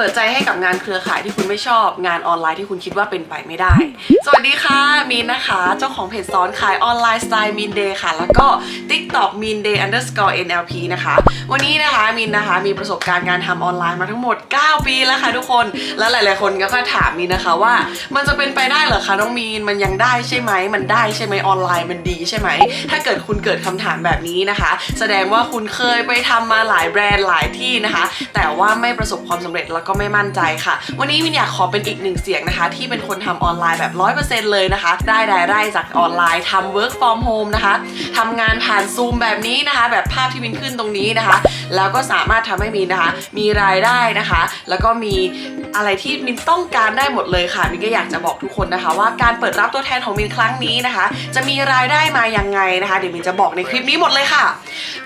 เปิดใจให้กับงานเครือข่ายที่คุณไม่ชอบ งานออนไลน์ที่คุณคิดว่าเป็นไปไม่ได้ สวัสดีค่ะมีนนะคะ เจ้าของเพจสอนขายออนไลน์สไตล์มินเดย์ค่ะ แล้วก็ TikTok มินเดย์ underscore NLP นะคะ วันนี้นะคะมินนะคะมีประสบการณ์การทำออนไลน์มาทั้งหมด 9 ปีแล้วค่ะทุกคน แล้วหลาย ๆ คนก็ถามมินนะคะว่า มันจะเป็นไปได้เหรอคะน้องมีนมันยังได้ใช่ไหมมันได้ใช่ไหมออนไลน์มันดีใช่ไหมถ้าเกิดคุณเกิดคำถามแบบนี้นะคะ แสดงว่าคุณเคยไปทำมาหลายแบรนด์หลายที่นะคะ แต่ว่าไม่ประสบความสำเร็จแล้วก็ไม่มั่นใจค่ะ วันนี้มินอยากขอเป็นอีกหนึ่งเสียงนะคะ ที่เป็นคนทำออนไลน์แบบ100%เลยนะคะ ได้รายได้จากออนไลน์ทำ work from home นะคะทำงานผ่านซูมแบบนี้นะคะ แบบภาพที่มินขึ้นตรงนี้นะคะ แล้วก็สามารถทำให้มินนะคะ มีรายได้นะคะ แล้วก็มีอะไรที่มินต้องการได้หมดเลยค่ะมินก็อยากจะบอกทุกคนนะคะ ว่าการเปิดรับตัวแทนของมินครั้งนี้นะคะ จะมีรายได้มายังไงนะคะ เดี๋ยวมินจะบอกในคลิปนี้หมดเลยค่ะ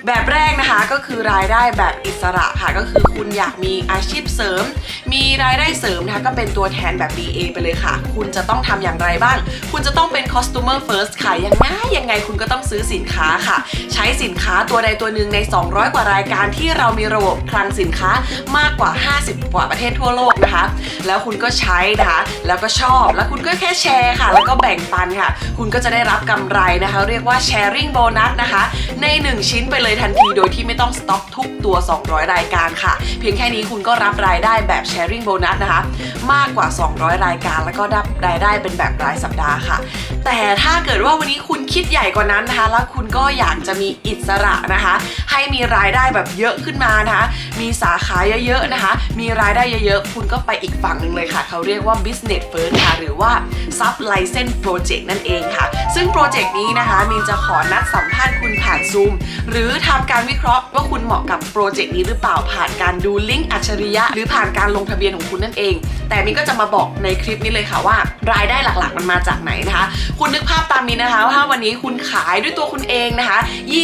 แบบแรกนะคะก็คือรายได้แบบอิสระค่ะก็คือคุณอยากมีอาชีพเสริมมีรายได้เสริมนะคะก็เป็นตัวแทนแบบ BA ไปเลยค่ะ คุณจะต้องทำอย่างไรบ้าง คุณจะต้องเป็น customer first ค่ะยังไงยังไงคุณก็ต้องซื้อสินค้าค่ะ ใช้สินค้าตัวใดตัวหนึ่งใน 200 กว่ารายการที่เรามีระบบคลังสินค้ามากกว่า 50 กว่าประเทศทั่วโลกนะคะ แล้วคุณก็ใช้นะคะแล้วก็ชอบ แล้วคุณก็แค่แชร์ค่ะ แล้วก็แบ่งปันค่ะ คุณก็จะได้รับกำไรนะคะ เรียกว่า sharing bonus นะคะ ใน 1 ชิ้นไปเลยทันทีโดยที่ไม่ต้องสต็อกทุกตัว 200 รายการค่ะ เพียงแค่นี้คุณก็รับรายได้แบบ sharing bonus นะคะ มากกว่า 200 รายการ แล้วก็ได้รายได้เป็นแบบรายสัปดาห์ค่ะ แต่ถ้าเกิดว่าวันนี้คุณคิดใหญ่กว่านั้นนะคะ แล้วคุณก็อยากจะมีอิสระนะคะ ให้มีรายได้แบบเยอะขึ้นมานะคะ มีสาขาเยอะๆนะคะ มีรายได้เยอะๆ คุณก็ไปอีกฝั่งหนึ่งเลยค่ะ เขาเรียกว่า business first ค่ะ หรือว่า sub license project นั่นเองค่ะ ซึ่งโปรเจกต์นี้นะคะมินจะขอนัดสัมภาษณ์คุณผ่านซูมหรือทำการวิเคราะห์ว่าคุณเหมาะกับโปรเจกต์นี้หรือเปล่าผ่านการดูลิงก์อัจฉริยะ หรือผ่านการลงทะเบียนของคุณนั่นเอง แต่มินก็จะมาบอกในคลิปนี้เลยค่ะว่า รายได้หลักๆมันมาจากไหนนะคะ คุณนึกภาพตามมินนะคะว่าวันนี้คุณขายด้วยตัวคุณเองนะคะ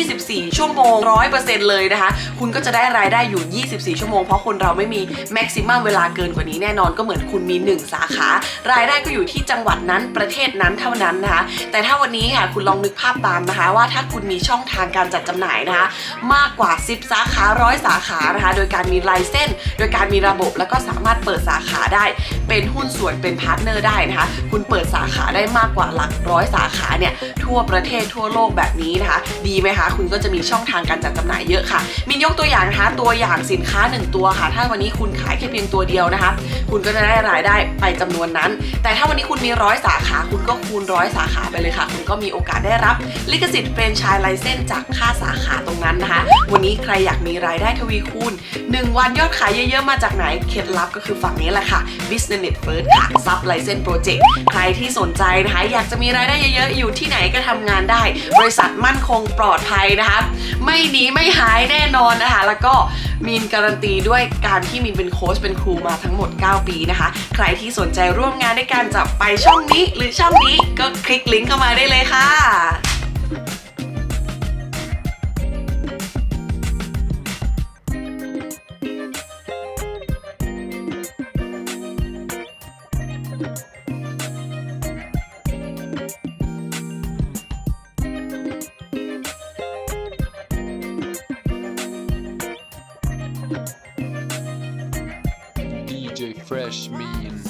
24 ชั่วโมง 100%เลยนะคะ คุณก็จะได้รายได้อยู่ 24 ชั่วโมง เพราะคนเราไม่มีแม็กซิมัมเวลาเกินกว่านี้แน่นอนก็เหมือนคุณมี 1 สาขา รายได้ก็อยู่ที่จังหวัดนั้นประเทศนั้นเท่านั้นนะคะ แต่ถ้าวันนี้ค่ะคุณลองนึกภาพตามนะคะ ว่าถ้าคุณมีช่องทางการจัดจำหน่ายนะคะ มากกว่า 10 สาขาร้อยสาขานะคะ โดยการมีไลเซนโดยการมีระบบแล้วก็สามารถเปิดสาขาได้ เป็นหุ้นส่วนเป็นพาร์ทเนอร์ได้นะคะ คุณเปิดสาขาได้มากกว่าหลักร้อยสาขาเนี่ยทั่วประเทศทั่วโลกแบบนี้นะคะ ดีไหมคะ คุณก็จะมีช่องทางการจัดจำหน่ายเยอะค่ะ มินยกตัวอย่างนะคะตัวอย่างสินค้า 1 ตัวค่ะ ถ้าวันนี้คุณขายแค่เพียงตัวเดียวนะคะ คุณก็จะได้รายได้ไปจำนวนนั้น แต่ถ้าวันนี้คุณมีร้อยสาขาคุณก็คูณร้อยสาขาไปเลยค่ะ คุณก็มีโอกาสได้รับ ลิขสิทธิ์แฟรนไชส์ไลเซนจากค่าสาขาตรงนั้นนะคะ วันนี้ใครอยากมีรายได้ทวีคูณ 1 วันยอดขายเยอะๆมาจากไหนเคล็ดลับก็คือฝั่งนี้แหละค่ะ Business First ค่ะ Sub License Project ใครที่สนใจนะคะอยากจะมีรายได้เยอะๆ อยู่ที่ไหนก็ทำงานได้ บริษัทมั่นคงปลอดภัยนะคะ ไม่หนีไม่หายแน่นอนนะคะ แล้วก็มีนการันตีด้วยการที่มีนเป็นโค้ชเป็นครูมาทั้งหมด 9 ปีนะคะ ใครที่สนใจร่วมงานด้วยกันจะไปช่องนี้หรือช่องนี้ก็คลิกลิงก์เข้ามาได้เลยค่ะ DJ Fresh Mean